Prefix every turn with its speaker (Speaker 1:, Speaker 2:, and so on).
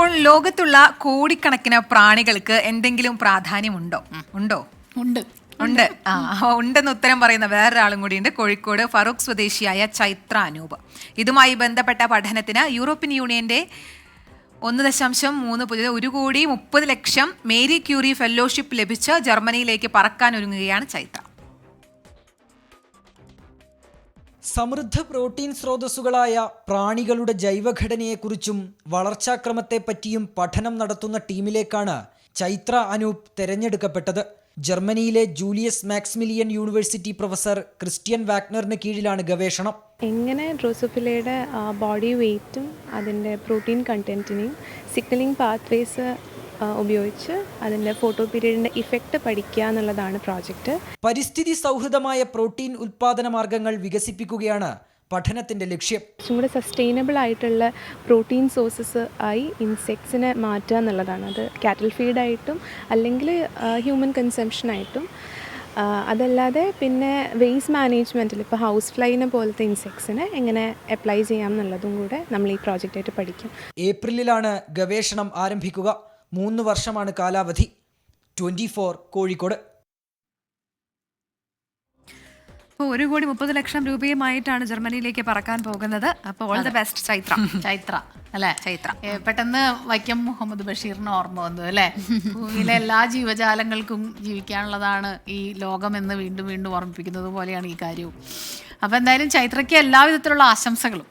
Speaker 1: ഇപ്പോൾ ലോകത്തുള്ള കോടിക്കണക്കിന് പ്രാണികൾക്ക് എന്തെങ്കിലും പ്രാധാന്യം ഉണ്ടോ?
Speaker 2: ഉണ്ടോ.
Speaker 1: ഉണ്ട്. ഉണ്ട് ആ ആ, ഉണ്ടെന്ന് ഉത്തരം പറയുന്ന വേറൊരാളും കൂടിയുണ്ട്. കോഴിക്കോട് ഫറൂഖ് സ്വദേശിയായ ചൈത്ര അനൂപ്. ഇതുമായി ബന്ധപ്പെട്ട പഠനത്തിന് യൂറോപ്യൻ യൂണിയന്റെ ഒന്ന് ദശാംശം മൂന്ന് പുതിയ ഒരു കോടി മുപ്പത് ലക്ഷം മേരി ക്യൂറി ഫെല്ലോഷിപ്പ് ലഭിച്ച് ജർമ്മനിയിലേക്ക് പറക്കാൻ ഒരുങ്ങുകയാണ് ചൈത്ര.
Speaker 3: സമൃദ്ധ പ്രോട്ടീൻ സ്രോതസ്സുകളായ പ്രാണികളുടെ ജൈവഘടനയെക്കുറിച്ചും വളർച്ചാക്രമത്തെപ്പറ്റിയും പഠനം നടത്തുന്ന ടീമിലേക്കാണ് ചൈത്ര അനൂപ് തെരഞ്ഞെടുക്കപ്പെട്ടത്. ജർമ്മനിയിലെ Julius Maximilian university professor Christian വാഗ്നറിന് കീഴിലാണ് ഗവേഷണം.
Speaker 4: എങ്ങനെ ഡ്രോസോഫിലയുടെ ബോഡി വെയ്റ്റും അതിന്റെ പ്രോട്ടീൻ കണ്ടന്റിനെയും സിഗ്നലിംഗ് പാത്വേസ് ഉപയോഗിച്ച് അതിന്റെ ഫോട്ടോ പീരീഡിന്റെ ഇഫക്റ്റ് പഠിക്കുക എന്നുള്ളതാണ് പ്രോജക്റ്റ്
Speaker 3: പരിസ്ഥിതി സൗഹൃദമായ പ്രോട്ടീൻ ഉൽപാദന മാർഗങ്ങൾ വികസിപ്പിക്കുകയാണ് പഠനത്തിന്റെ ലക്ഷ്യം.
Speaker 4: കുറച്ചും കൂടെ സസ്റ്റൈനബിൾ ആയിട്ടുള്ള പ്രോട്ടീൻ സോഴ്സസ് ആയി ഇൻസെക്ട്സിനെ മാറ്റുക എന്നുള്ളതാണ്. അത് കാറ്റൽ ഫീഡായിട്ടും അല്ലെങ്കിൽ ഹ്യൂമൻ കൺസംഷനായിട്ടും അതല്ലാതെ പിന്നെ വേസ്റ്റ് മാനേജ്മെന്റിൽ ഇപ്പോൾ ഹൗസ് ഫ്ലൈനെ പോലത്തെ ഇൻസെക്ട്സിനെ എങ്ങനെ അപ്ലൈ ചെയ്യാം എന്നുള്ളതും കൂടെ നമ്മൾ ഈ പ്രോജക്റ്റായിട്ട് പഠിക്കും.
Speaker 3: ഏപ്രിലിലാണ് ഗവേഷണം ആരംഭിക്കുക. മൂന്ന് വർഷമാണ് കാലാവധി. ട്വന്റി കോഴിക്കോട്.
Speaker 5: അപ്പോൾ ഒരു കോടി മുപ്പത് ലക്ഷം രൂപയുമായിട്ടാണ് ജർമ്മനിയിലേക്ക് പറക്കാൻ പോകുന്നത്. അപ്പോൾ all the best Chaithra.
Speaker 2: Chaithra അല്ലേ?
Speaker 1: ചൈത്ര.
Speaker 2: പെട്ടെന്ന് വൈക്കം മുഹമ്മദ് ബഷീറിന് ഓർമ്മ വന്നു അല്ലേ? ഭൂമിയിലെ എല്ലാ ജീവജാലങ്ങൾക്കും ജീവിക്കാനുള്ളതാണ് ഈ ലോകം എന്ന് വീണ്ടും വീണ്ടും ഓർമ്മിപ്പിക്കുന്നത് പോലെയാണ് ഈ കാര്യവും. അപ്പോൾ എന്തായാലും ചൈത്രയ്ക്ക് എല്ലാവിധത്തിലുള്ള ആശംസകളും.